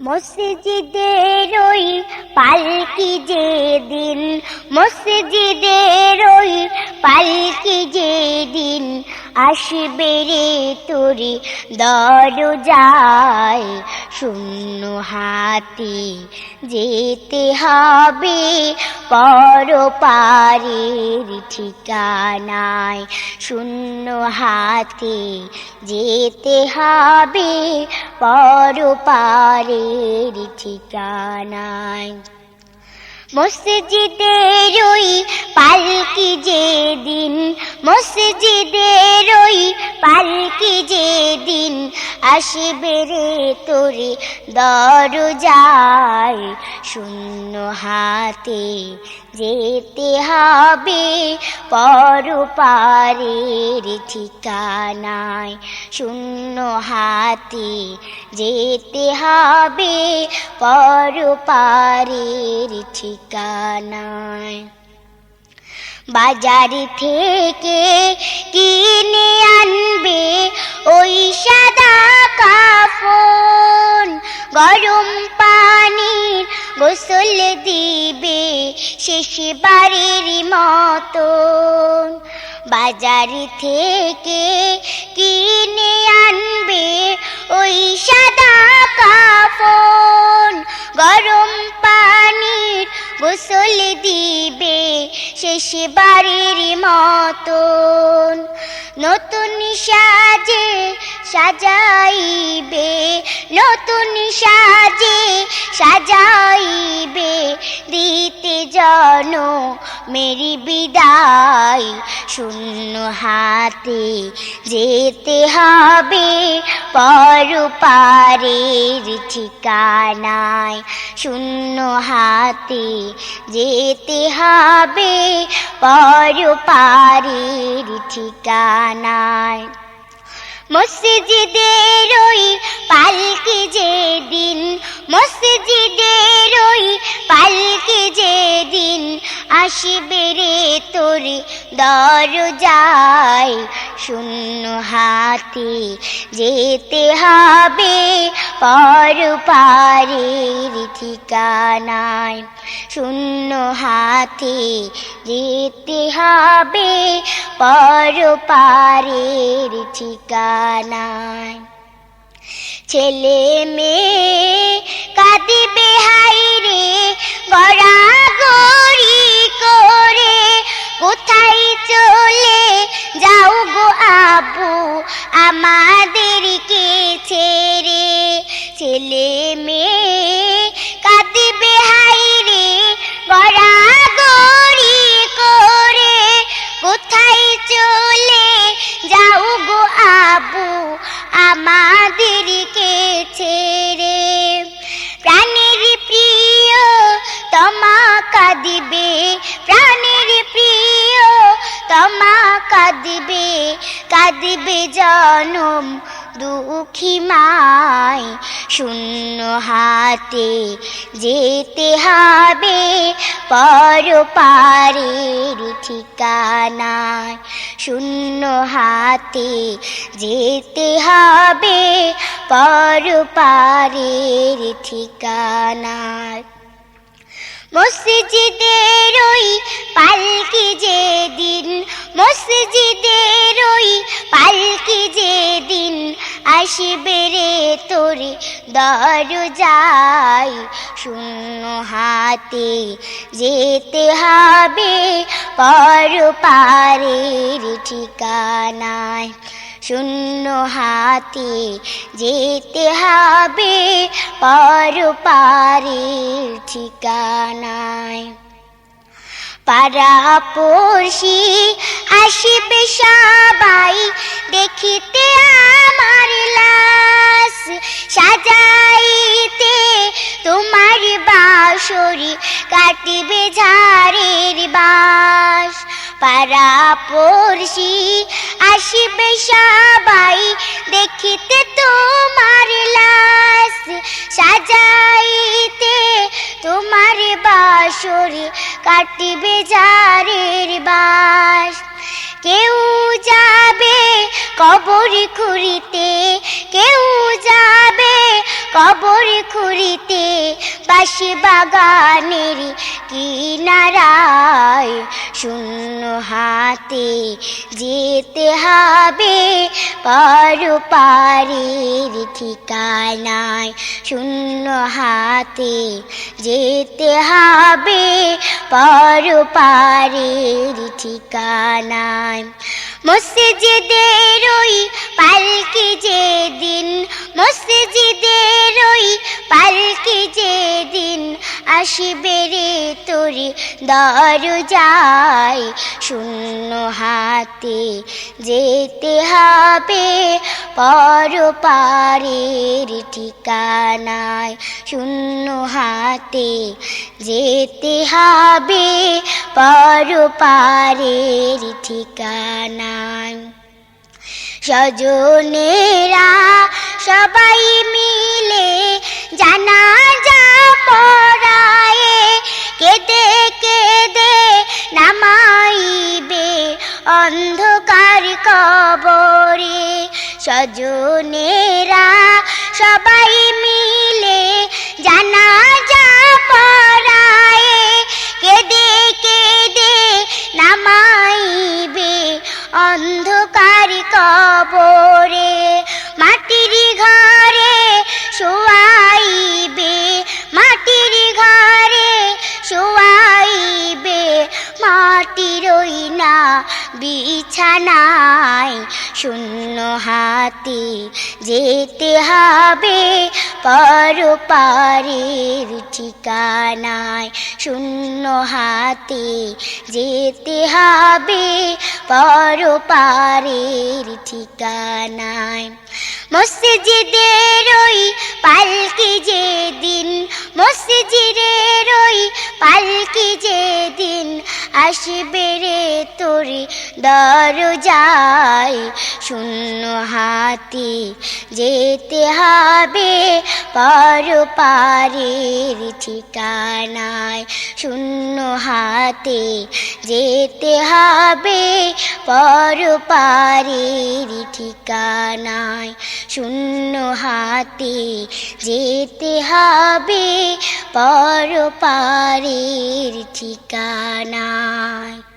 মসজিদের ওই পালকি যে দিন মসজিদের ওই পালকি যে দিন আসবে তোরে দরজায়। শূন্য হাতে যেতে হবে, পর পারের ঠিকানায়। শূন্য হাতে যেতে হবে, পর পারের ঠিকানায়। মসজিদের ওই পালকি যে দিন মসজিদের ওই পালকি যে দিন আসবে রে তোরে দরজায়। শূন্য হাতে যেতে হবে পর পারের ঠিকানায়। শূন্য হাতে যেতে হবে পর পারের ঠিকানায়। বাজার থেকে কিনে আনবে ওই সাদা কাফন। গরম পানির গোসল দিবে শেষ বাড়ির মতন। বাজার থেকে কিনে শেষ বাড়ির মতন। নতুন সাজে সাজাইবে, নতুন সাজে সাজাইবে, দিতে জন মেরি বিদায়। শূন্য হাতে যেতে হবে পর পারের ঠিকানায়। শূন্য হাতে যেতে হবে পর পারের ঠিকানায়। মসজিদের ওই পালকি যে দিন মসজিদের ওই পালকি যে দিন আসিবে রে তোর দরজায়। শূন্য হাতে যেতে হবে পর পারের ঠিকানায়। শূন্য হাতে যেতে হবে পর পারের ঠিকানায়। ছেলে মেয়ে কাঁদিবে হাই রে গড়া গড়ি করে কোথায় যাও গো আবু আমাদেরকে ছেড়ে ছেলে মেয়ে কাঁদিবে কাঁদিবে জনম দুঃখী মাই। শূন্য হাতে যেতে হবে, পর পারের ঠিকানায়। শূন্য হাতে যেতে হবে, পর পারের ঠিকানায়। মসজিদের ওই পালকি যে দিন মসজিদের ওই পালকি যে দিন আসবে রে তোর দরজায়, শূন্য হাতে যেতে হবে পর পারের ঠিকানায়। শূন্য হাতে যেতে হবে পর পারের ঠিকানায়। পাড়া পড়শি, আসবে সবাই দেখিতে আমার লাশ। সাজাইতে তোমার বাসরি কাটিবে ঝাড়ের বাস পাড়া পড়শি, আসবে সবাই দেখিতে তোমার লাশ। সাজাইতে তোমার বাসরে কাটিবে যারের বাস। কেউ যাবে কবর খুঁড়িতে কেউ যাবে কবর খুঁড়িতে বাসি বাগানের কিনারায় শূন্য হাতে যেতে হবে পর পারের ঠিকানায় শূন্য হাতে যেতে হবে পর পারের ঠিকানায়। মসজিদের ওই পালকি যেদিন, মসজিদের ওই পালকি যেদিন আসিবে রে তোরে দরজায়। শূন্য হাতে যেতে হবে পর পারের ঠিকানায়। শূন্য হাতে যেতে হবে পর পারের ঠিকানায়। স্বজনেরা অন্ধকার কবরে সজনেরা সবাই মিলে জানা যা পড়ায়। কেঁদে কেদে নামাইবে অন্ধকার কবরে। বিছানায় শূন্য হাতে যেতে হবে পর পারের ঠিকানায় শূন্য হাতে যেতে হবে পর পারের ঠিকানায় মসজিদের ওই পালকি যেদিন, মসজিদের ওই পালকি যেদিন আসবে রে তোরে দরজায়। শূন্য হাতে যেতে হবে পর পারের ঠিকানায়। শূন্য হাতে যেতে হবে পর পারের ঠিকানায়। শূন্য হাতে যেতে হবে পর পারের ঠিকানায়।